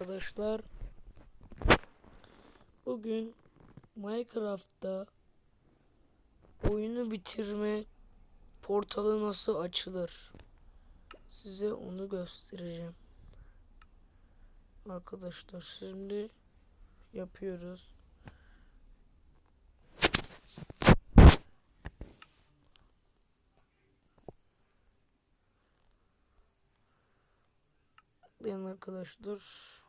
arkadaşlar. Bugün Minecraft'ta oyunu bitirme portalı nasıl açılır? Size onu göstereceğim. Arkadaşlar şimdi yapıyoruz. Arkadaşlar.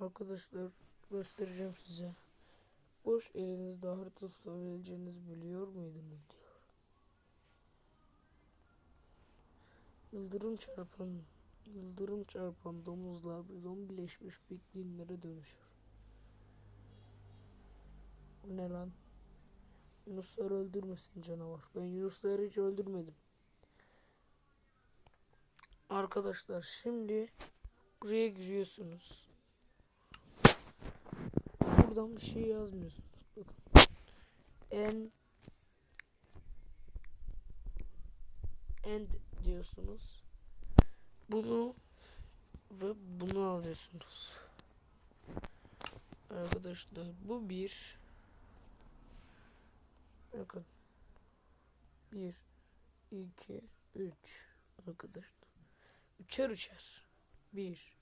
Arkadaşlar göstereceğim size. Boş elinizde harita tutabileceğinizi biliyor muydunuz diyor. Yıldırım çarpan Yıldırım çarpan domuzlar bir zombileşmiş piklinlere dönüşür. O ne lan? Yunusları öldürmesin canavar. Ben Yunusları hiç öldürmedim. Arkadaşlar şimdi buraya giriyorsunuz. Buradan bir şey yazmıyorsunuz. Bakın. En end diyorsunuz. Bunu ve bunu alıyorsunuz. Arkadaşlar bu bir Bakın. Bir, iki, üç. Arkadaşlar. Üçer üçer. Bir.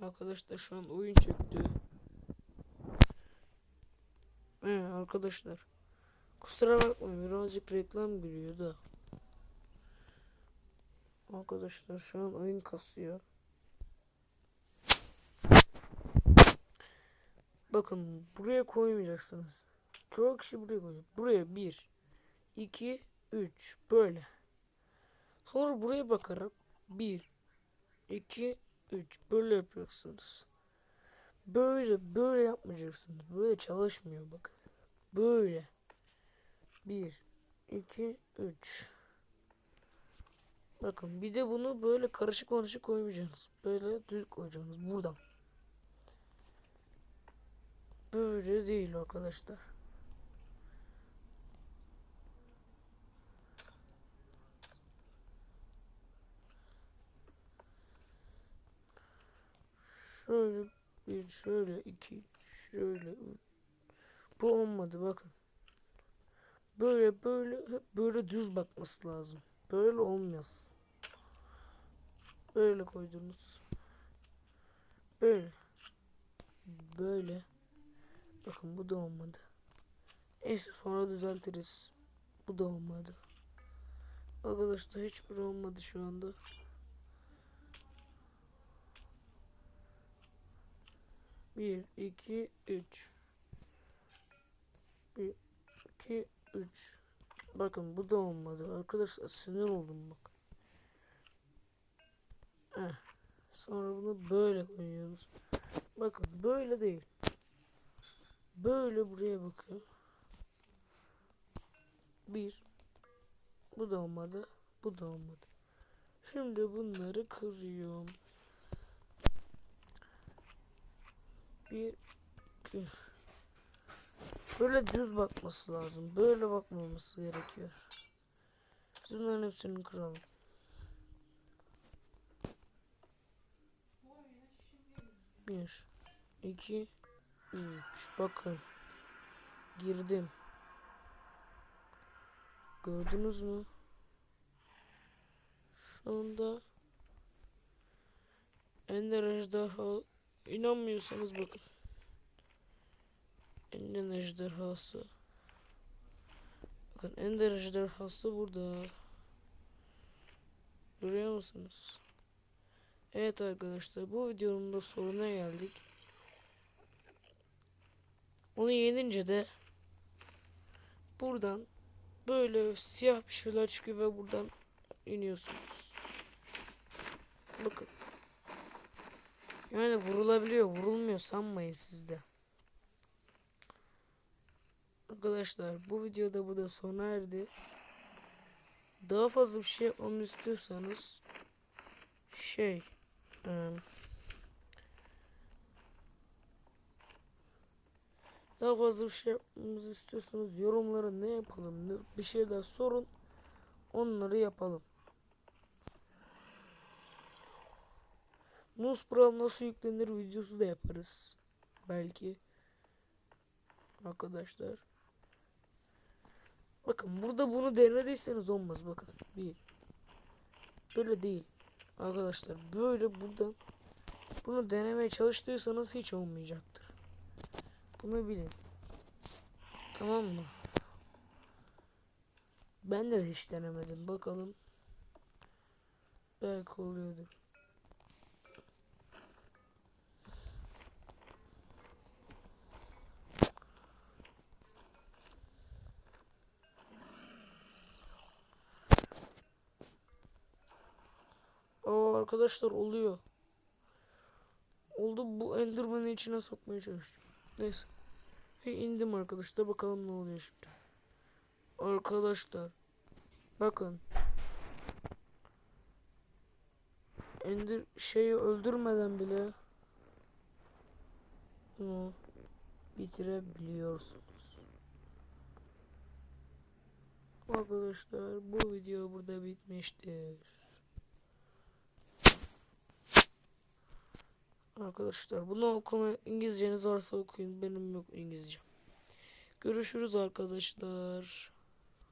Arkadaşlar şu an oyun çöktü. Arkadaşlar. Kusura bakmayın birazcık reklam giriyor da. Arkadaşlar şu an oyun kasıyor. Bakın buraya koymayacaksınız. Çok kişi buraya koyuyor. Buraya 1, 2, 3 böyle. Sonra buraya bakarak 1, 2, 3 böyle yapacaksınız. Böyle böyle yapmayacaksınız. Böyle çalışmıyor bakın. Böyle. 1, 2, 3. Bakın bir de bunu böyle karışık karışık koymayacaksınız. Böyle düz koyacaksınız buradan. Böyle değil arkadaşlar. Şöyle bir, şöyle iki, şöyle üç. Bu olmadı bakın. Böyle böyle böyle düz bakması lazım. Böyle olmaz. Böyle koydunuz. Böyle. Böyle. Bakın bu da olmadı. Neyse sonra düzeltiriz. Bu da olmadı. Arkadaşlar hiçbir olmadı şu anda. Bir, iki, üç. Bir, iki, üç. Bakın bu da olmadı. Arkadaşlar sinir oldum bak. Heh. Sonra bunu böyle koyuyoruz. Bakın böyle değil. Böyle buraya bakıyor. Bir. Bu da olmadı. Bu da olmadı. Şimdi bunları kırıyorum. Bir. iki. Böyle düz bakması lazım. Böyle bakmaması gerekiyor. Bunların hepsini kıralım. Bir, iki, üç. Bakın. Girdim. Gördünüz mü? Şu anda Ender Ejderha inanmıyorsanız bakın. Ender Ejderhası. Bakın Ender Ejderhası burada. Görüyor musunuz? Evet arkadaşlar bu videonun da sonuna geldik. Onu yenince de buradan böyle siyah bir şeyler çıkıyor ve buradan iniyorsunuz. Bakın. Yani vurulabiliyor, vurulmuyor sanmayın sizde. Arkadaşlar bu videoda bu da sona erdi. Daha fazla bir şey yapmamı istiyorsanız şey Daha fazla bir şey yapmamızı istiyorsanız yorumlara ne yapalım bir şey daha sorun. Onları yapalım. Nusbram nasıl yüklenir videosu da yaparız. Belki. Arkadaşlar. Bakın burada bunu denediyseniz olmaz bakın. Bir. Böyle değil. Arkadaşlar böyle buradan bunu denemeye çalıştıysanız hiç olmayacaktır. Bunu bilin. Tamam mı? Ben de hiç denemedim. Bakalım. Belki oluyordur. Arkadaşlar oluyor. Oldu bu Enderman'ı içine sokmaya çalışıyorum. Neyse. Hey, indim arkadaşlar bakalım ne oluyor şimdi. Arkadaşlar. Bakın. Ender şeyi öldürmeden bile bunu bitirebiliyorsunuz. Arkadaşlar bu video burada bitmiştir. Arkadaşlar bunu okuma İngilizceniz varsa okuyun. Benim yok İngilizcem. Görüşürüz arkadaşlar.